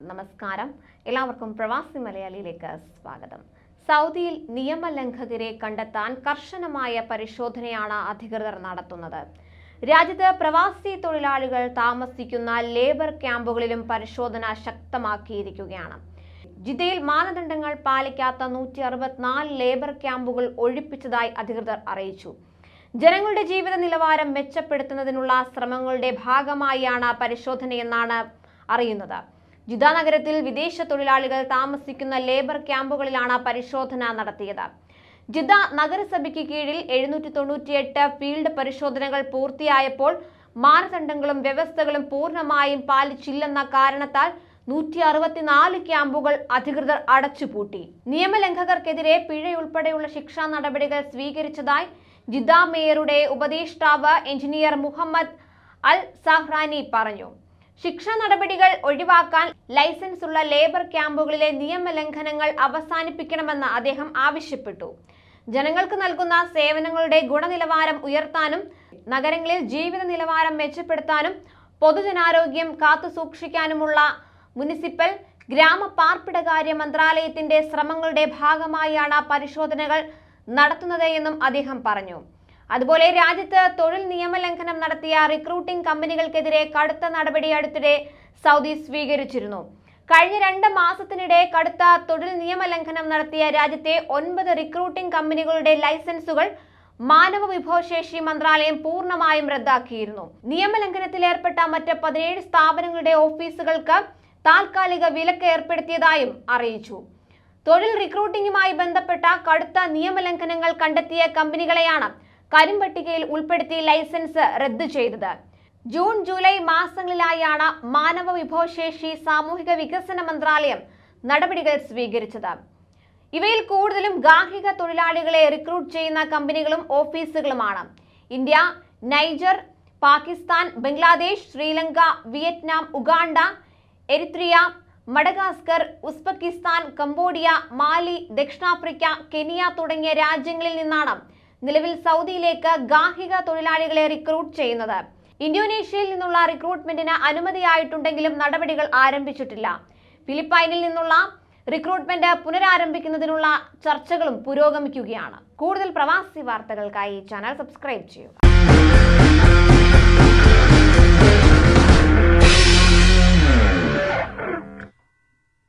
നമസ്കാരം. എല്ലാവർക്കും പ്രവാസി മലയാളിയിലേക്ക് സ്വാഗതം. സൗദിയിൽ നിയമലംഘകരെ കണ്ടെത്താൻ കർശനമായ പരിശോധനയാണ് അധികൃതർ നടത്തുന്നത്. രാജ്യത്ത് പ്രവാസി തൊഴിലാളികൾ താമസിക്കുന്ന ലേബർ ക്യാമ്പുകളിലും പരിശോധന ശക്തമാക്കിയിരിക്കുകയാണ്. ജിദ്ദയിൽ മാനദണ്ഡങ്ങൾ പാലിക്കാത്ത നൂറ്റി അറുപത്തിനാല് ലേബർ ക്യാമ്പുകൾ ഒഴിപ്പിച്ചതായി അധികൃതർ അറിയിച്ചു. ജനങ്ങളുടെ ജീവിത നിലവാരം മെച്ചപ്പെടുത്തുന്നതിനുള്ള ശ്രമങ്ങളുടെ ഭാഗമായാണ് പരിശോധനയെന്നാണ് അറിയുന്നത്. ജിദ്ദ നഗരത്തിൽ വിദേശ തൊഴിലാളികൾ താമസിക്കുന്ന ലേബർ ക്യാമ്പുകളിലാണ് പരിശോധന നടത്തിയത്. ജിദ്ദ നഗരസഭയ്ക്ക് കീഴിൽ എഴുന്നൂറ്റി തൊണ്ണൂറ്റിയെട്ട് ഫീൽഡ് പരിശോധനകൾ പൂർത്തിയായപ്പോൾ മാനദണ്ഡങ്ങളും വ്യവസ്ഥകളും പൂർണമായും പാലിച്ചില്ലെന്ന കാരണത്താൽ നൂറ്റി അറുപത്തിനാല് ക്യാമ്പുകൾ അധികൃതർ അടച്ചുപൂട്ടി. നിയമലംഘകർക്കെതിരെ പിഴയുൾപ്പെടെയുള്ള ശിക്ഷാ നടപടികൾ സ്വീകരിച്ചതായി ജിദ മേയറുടെ ഉപദേഷ്ടാവ് എഞ്ചിനീയർ മുഹമ്മദ് അൽ സഹ്റാനി പറഞ്ഞു. ശിക്ഷാ നടപടികൾ ഒഴിവാക്കാൻ ലൈസൻസ് ഉള്ള ലേബർ ക്യാമ്പുകളിലെ നിയമലംഘനങ്ങൾ അവസാനിപ്പിക്കണമെന്ന് അദ്ദേഹം ആവശ്യപ്പെട്ടു. ജനങ്ങൾക്ക് നൽകുന്ന സേവനങ്ങളുടെ ഗുണനിലവാരം ഉയർത്താനും നഗരങ്ങളിൽ ജീവിത നിലവാരം മെച്ചപ്പെടുത്താനും പൊതുജനാരോഗ്യം കാത്തുസൂക്ഷിക്കാനുമുള്ള മുനിസിപ്പൽ ഗ്രാമ പാർപ്പിടകാര്യ മന്ത്രാലയത്തിന്റെ ശ്രമങ്ങളുടെ ഭാഗമായാണ് പരിശോധനകൾ നടത്തുന്നത് എന്നും അദ്ദേഹം പറഞ്ഞു. അതുപോലെ രാജ്യത്ത് തൊഴിൽ നിയമലംഘനം നടത്തിയ റിക്രൂട്ടിംഗ് കമ്പനികൾക്കെതിരെ കടുത്ത നടപടി അടുത്തിടെ സൗദി സ്വീകരിച്ചിരുന്നു. കഴിഞ്ഞ രണ്ട് മാസത്തിനിടെ കടുത്ത തൊഴിൽ നിയമലംഘനം നടത്തിയ രാജ്യത്തെ ഒൻപത് റിക്രൂട്ടിംഗ് കമ്പനികളുടെ ലൈസൻസുകൾ മാനവ വിഭവശേഷി മന്ത്രാലയം പൂർണമായും റദ്ദാക്കിയിരുന്നു. നിയമലംഘനത്തിലേർപ്പെട്ട മറ്റ് പതിനേഴ് സ്ഥാപനങ്ങളുടെ ഓഫീസുകൾക്ക് താൽക്കാലിക വിലക്ക് ഏർപ്പെടുത്തിയതായും അറിയിച്ചു. തൊഴിൽ റിക്രൂട്ടിംഗുമായി ബന്ധപ്പെട്ട കടുത്ത നിയമലംഘനങ്ങൾ കണ്ടെത്തിയ കമ്പനികളെയാണ് കരിമ്പട്ടികയിൽ ഉൾപ്പെടുത്തി ലൈസൻസ് റദ്ദു ചെയ്തത്. ജൂൺ ജൂലൈ മാസങ്ങളിലായാണ് മാനവ വിഭവശേഷി സാമൂഹിക വികസന മന്ത്രാലയം നടപടികൾ സ്വീകരിച്ചത്. ഇവയിൽ കൂടുതലും ഗാർഹിക തൊഴിലാളികളെ റിക്രൂട്ട് ചെയ്യുന്ന കമ്പനികളും ഓഫീസുകളുമാണ്. India Niger Pakistan Bangladesh Sri Lanka Vietnam Uganda Eritrea Madagascar Uzbekistan Cambodia Mali ദക്ഷിണാഫ്രിക്ക കെനിയ തുടങ്ങിയ രാജ്യങ്ങളിൽ നിന്നാണ് നിലവിൽ സൗദിയിലേക്ക് ഗാർഹിക തൊഴിലാളികളെ റിക്രൂട്ട് ചെയ്യുന്നത്. ഇന്തോനേഷ്യയിൽ നിന്നുള്ള റിക്രൂട്ട്മെന്റിന് അനുമതിയായിട്ടുണ്ടെങ്കിലും നടപടികൾ ആരംഭിച്ചിട്ടില്ല. ഫിലിപ്പൈനിൽ നിന്നുള്ള റിക്രൂട്ട്മെന്റ് പുനരാരംഭിക്കുന്നതിനുള്ള ചർച്ചകളും പുരോഗമിക്കുകയാണ്. കൂടുതൽ പ്രവാസി വാർത്തകൾക്കായി ചാനൽ സബ്സ്ക്രൈബ് ചെയ്യുക.